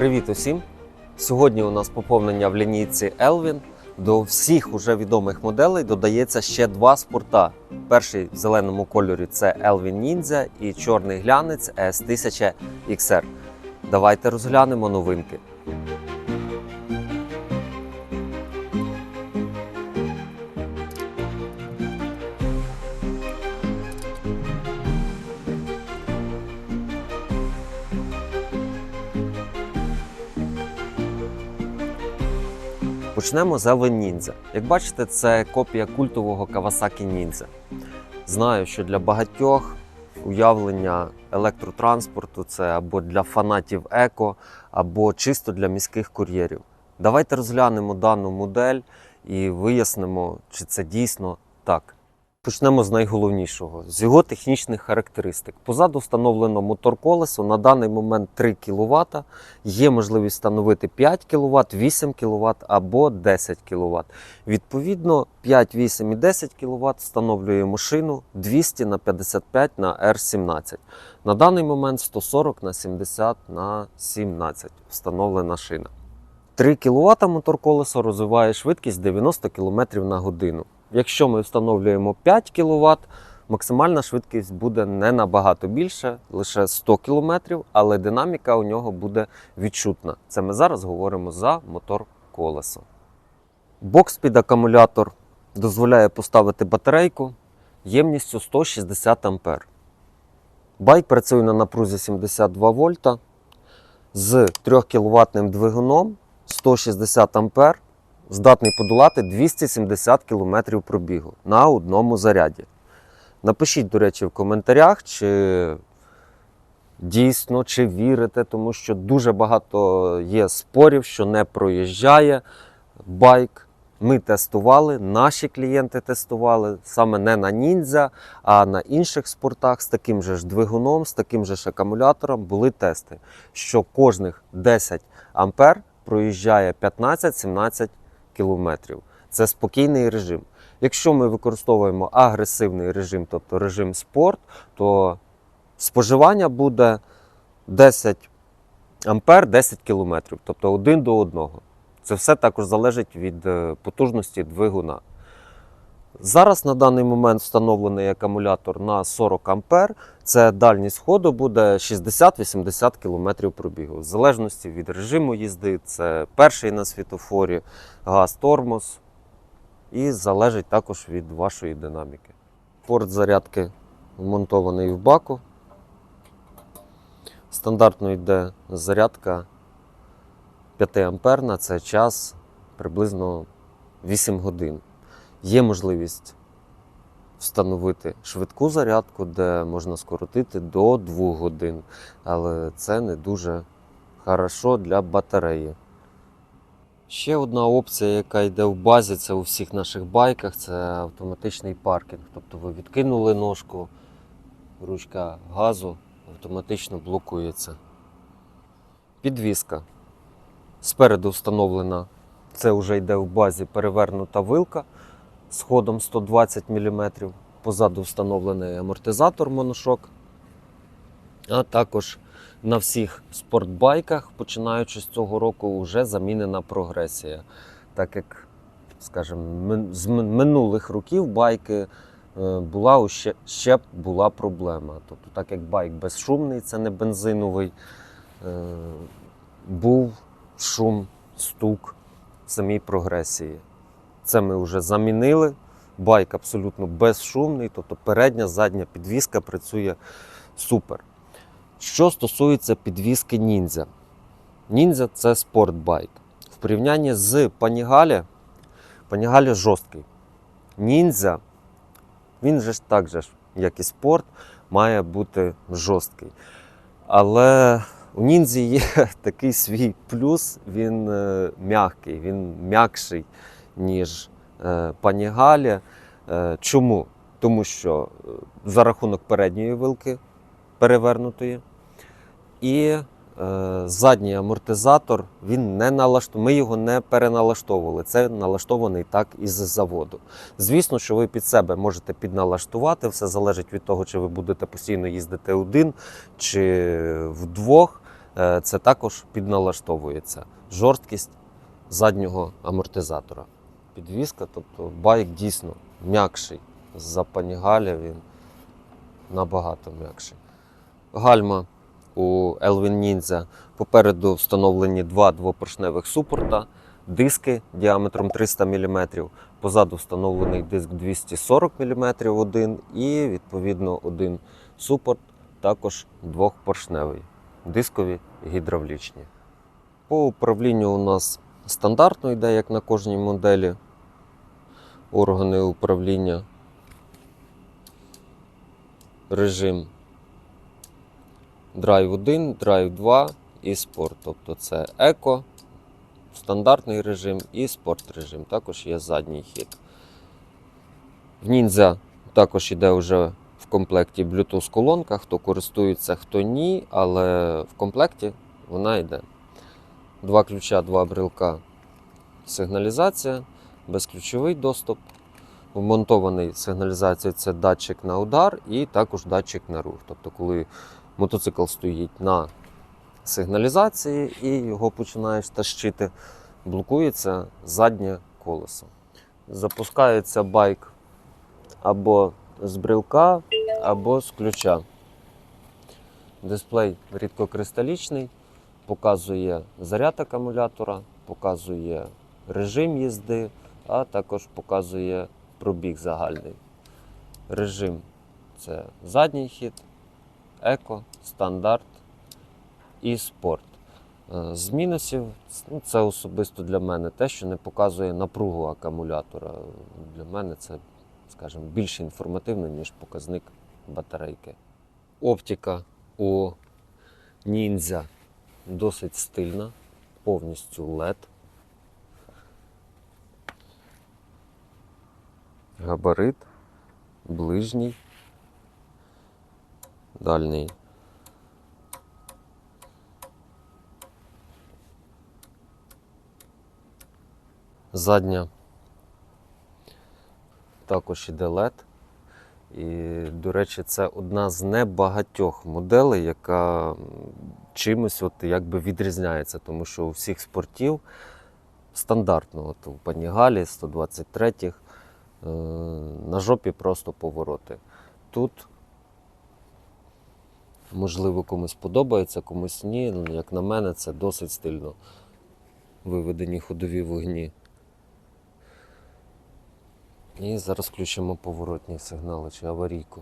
Привіт усім! Сьогодні у нас поповнення в лінійці Elvin. До всіх уже відомих моделей додається ще два спорта. Перший в зеленому кольорі це Elvin Ninja і чорний глянець S1000 XR. Давайте розглянемо новинки. Почнемо з Elvin Ninja. Як бачите, це копія культового Kawasaki Ninja. Знаю, що для багатьох уявлення електротранспорту це або для фанатів еко, або чисто для міських кур'єрів. Давайте розглянемо дану модель і вияснимо, чи це дійсно так. Почнемо з найголовнішого з його технічних характеристик. Позаду встановлено мотор колесо на даний момент 3 кВт. Є можливість встановити 5 кВт, 8 кВт або 10 кВт. Відповідно, 5, 8 і 10 кВт встановлює машину 200 на 55 на R17. На даний момент 140 на 70 на 17 встановлена шина. 3 кВт мотор колесо розвиває швидкість 90 км на годину. Якщо ми встановлюємо 5 кВт, максимальна швидкість буде не набагато більше, лише 100 км, але динаміка у нього буде відчутна. Це ми зараз говоримо за мотор колесо. Бокс під акумулятор дозволяє поставити батарейку ємністю 160 А. Байк працює на напрузі 72 вольта з 3 кВт двигуном 160 А здатний подолати 270 км пробігу на одному заряді. Напишіть, до речі, в коментарях, чи дійсно, чи вірите, тому що дуже багато є спорів, що не проїжджає байк. Ми тестували, наші клієнти тестували саме не на ніндзя, а на інших спортах з таким же ж двигуном, з таким же ж акумулятором були тести, що кожних 10 ампер проїжджає 15-17 кілометрів. Це спокійний режим. Якщо ми використовуємо агресивний режим, тобто режим спорт, то споживання буде 10 ампер 10 кілометрів, тобто один до одного. Це все також залежить від е, потужності двигуна. Зараз на даний момент встановлений акумулятор на 40 ампер. Це дальність ходу буде 60-80 км пробігу. В залежності від режиму їзди, це перший на світофорі, газ, тормоз. І залежить також від вашої динаміки. Порт зарядки вмонтований в баку. Стандартно йде зарядка 5 амперна, це час приблизно 8 годин. Є можливість встановити швидку зарядку, де можна скоротити до 2 годин, але це не дуже хорошо для батареї. Ще одна опція, яка йде в базі, це у всіх наших байках, це автоматичний паркінг. Тобто ви відкинули ножку, ручка газу автоматично блокується. Підвіска. Спереду встановлена, це вже йде в базі перевернута вилка з ходом 120 мм. Позаду встановлений амортизатор моношок. А також на всіх спортбайках, починаючи з цього року, вже замінена прогресія. Так як, скажімо, з минулих років байки е, була ще, ще б була проблема. Тобто, так як байк безшумний, це не бензиновий, е, був шум, стук в самій прогресії. Це ми вже замінили. Байк абсолютно безшумний, тобто передня, задня підвіска працює супер. Що стосується підвіски ніндзя. Ніндзя це спортбайк. В порівнянні з Панігалі, Панігалі жорсткий. Ніндзя, він же так же, як і спорт, має бути жорсткий. Але у ніндзі є такий свій плюс, він е, м'який, він м'якший, ніж е, Панігалі. Е, чому? Тому що е, за рахунок передньої вилки перевернутої. І задній амортизатор він не налаштований. Ми його не переналаштовували. Це налаштований так із заводу. Звісно, що ви під себе можете підналаштувати. Все залежить від того, чи ви будете постійно їздити один чи вдвох. це також підналаштовується. Жорсткість заднього амортизатора. Підвізка, тобто байк дійсно м'якший. З-за панігаля він набагато м'якший. Гальма у Elvin Ninja. Попереду встановлені два двопоршневих супорта, диски діаметром 300 мм, позаду встановлений диск 240 мм один. І відповідно один супорт, також двохпоршневий, дискові гідравлічні. По управлінню у нас стандартно йде, як на кожній моделі, органи управління, режим Drive 1, Drive 2 і спорт. Тобто це еко, стандартний режим і спорт режим. Також є задній хід. В Ніндзя також йде вже в комплекті Bluetooth колонка. Хто користується, хто ні, але в комплекті вона йде. Два ключа, два брелка. Сигналізація, безключовий доступ. Вмонтований сигналізацією це датчик на удар і також датчик на рух. Тобто, коли мотоцикл стоїть на сигналізації і його починаєш тащити, блокується заднє колесо. Запускається байк або з брелка, або з ключа. Дисплей рідкокристалічний, показує заряд акумулятора, показує режим їзди, а також показує пробіг загальний. Режим це задній хід, еко, стандарт і спорт. Е, З мінусів ну, це особисто для мене те, що не показує напругу акумулятора. Для мене це, скажімо, більш інформативно, ніж показник батарейки. Оптика у ніндзя досить стильна, повністю LED. Габарит, ближній, дальній. Задня також іде LED. І, до речі, це одна з небагатьох моделей, яка чимось от якби відрізняється, тому що у всіх спортів стандартно, от у Панігалі 123-х е, на жопі просто повороти. Тут, можливо, комусь подобається, комусь ні. Ну, Як на мене, це досить стильно виведені ходові вогні. І зараз включимо поворотні сигнали чи аварійку.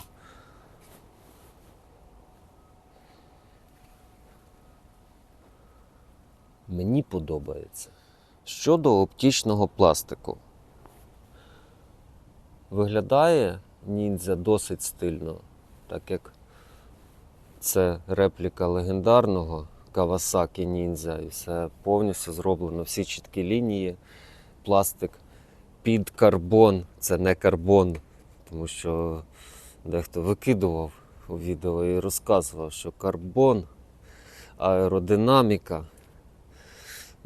Мені подобається. Щодо оптичного пластику. Виглядає ніндзя досить стильно, так як це репліка легендарного Kawasaki Ninja, і все повністю зроблено, всі чіткі лінії, пластик під карбон, це не карбон, тому що дехто викидував у відео і розказував, що карбон, аеродинаміка.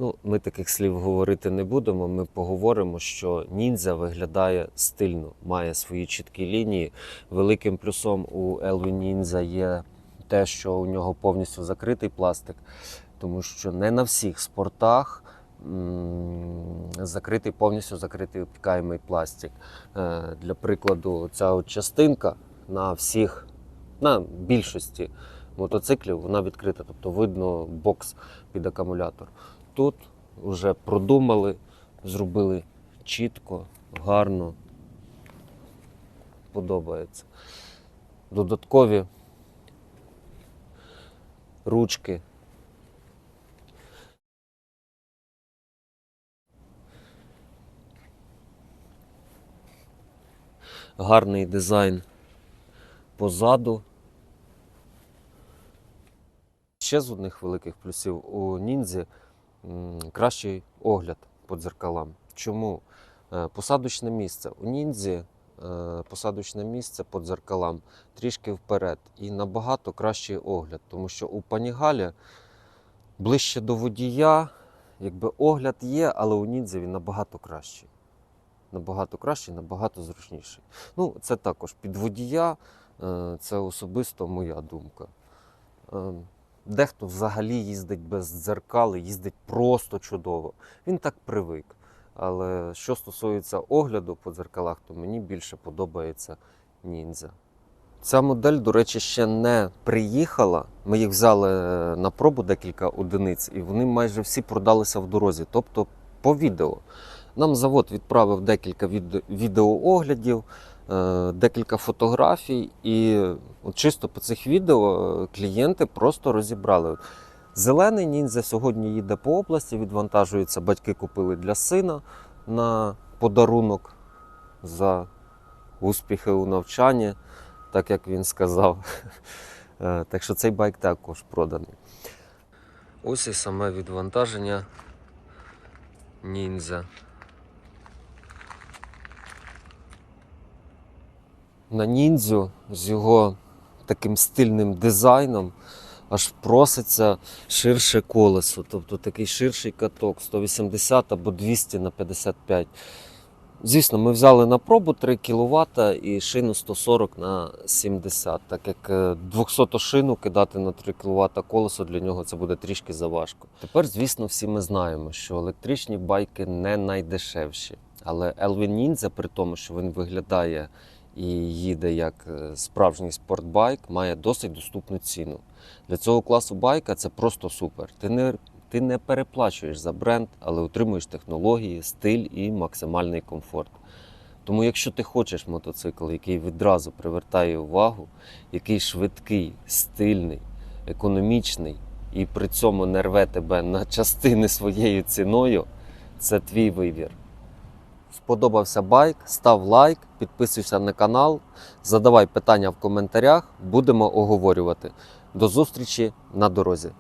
Ну, ми таких слів говорити не будемо. Ми поговоримо, що ніндзя виглядає стильно, має свої чіткі лінії. Великим плюсом у Elvin Ninja є те, що у нього повністю закритий пластик, тому що не на всіх спортах закритий, повністю закритий обтікаємий пластик. Е, Для прикладу, ця от частинка на всіх, на більшості мотоциклів, вона відкрита, тобто видно бокс під акумулятор. Тут вже продумали, зробили чітко, гарно. Подобається. Додаткові ручки. Гарний дизайн позаду. Ще з одних великих плюсів у ніндзі кращий огляд по дзеркалам. Чому? Е, Посадочне місце. У ніндзі е, посадочне місце по дзеркалам трішки вперед і набагато кращий огляд, тому що у Панігалі ближче до водія, якби огляд є, але у ніндзі він набагато кращий. Набагато кращий, набагато зручніший. Ну, це також під водія, е, це особисто моя думка. Дехто взагалі їздить без дзеркал, їздить просто чудово. Він так привик. Але що стосується огляду по дзеркалах, то мені більше подобається ніндзя. Ця модель, до речі, ще не приїхала. Ми їх взяли е, на пробу декілька одиниць, і вони майже всі продалися в дорозі, тобто по відео. Нам завод відправив декілька від- відеооглядів, декілька фотографій, і от чисто по цих відео е, клієнти просто розібрали. Зелений ніндзя сьогодні їде по області, відвантажується. Батьки купили для сина на подарунок за успіхи у навчанні, так як він сказав. Е, Так що цей байк також проданий. Ось і саме відвантаження ніндзя. На ніндзю з його таким стильним дизайном аж проситься ширше колесо, тобто такий ширший каток 180 або 200 на 55. Звісно, ми взяли на пробу 3 кВт і шину 140 на 70, так як е, 200 шину кидати на 3 кВт колесо для нього це буде трішки заважко. Тепер, звісно, всі ми знаємо, що електричні байки не найдешевші. Але Elvin Ninja, при тому, що він виглядає і їде як е, справжній спортбайк, має досить доступну ціну. Для цього класу байка це просто супер. Ти не, ти не переплачуєш за бренд, але отримуєш технології, стиль і максимальний комфорт. Тому, якщо ти хочеш мотоцикл, який відразу привертає увагу, який швидкий, стильний, економічний і при цьому не рве тебе на частини своєю ціною, це твій вибір. Сподобався байк, став лайк, підписуйся на канал, задавай питання в коментарях, будемо оговорювати. До зустрічі на дорозі.